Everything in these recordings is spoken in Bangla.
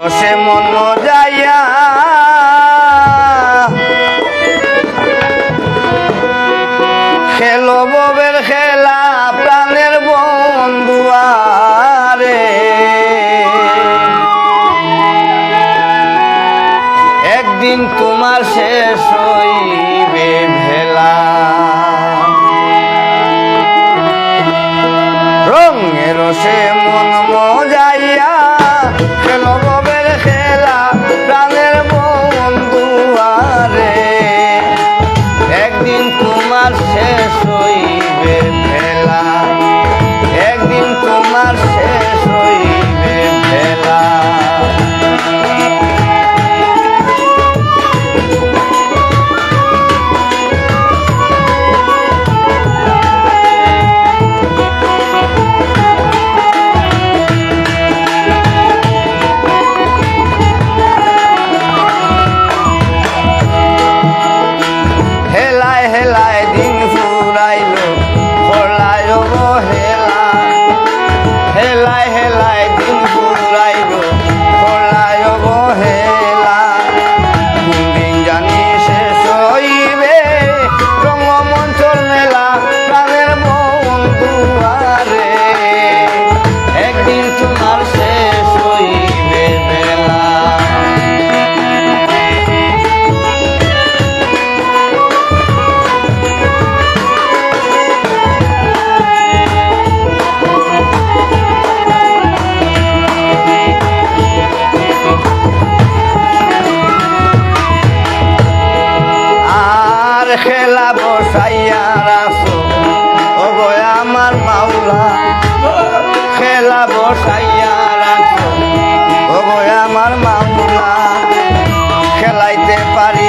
সে মন যাইয়া। খেল ববের খেলা, প্রাণের বন্ধুয়ারে একদিন তোমার শেষ হইবে ভেলা। রঙের সে আমার খেলাইতে পারি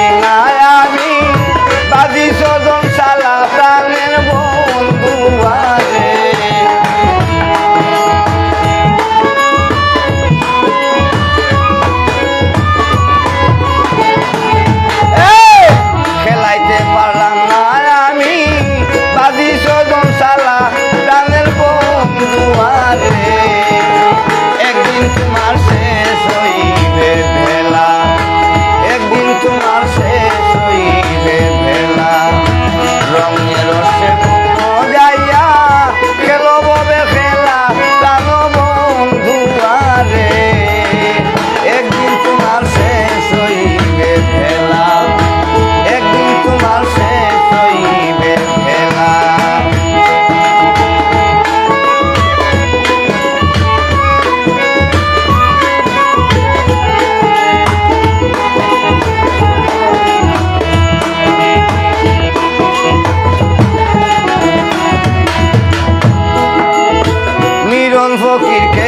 okay.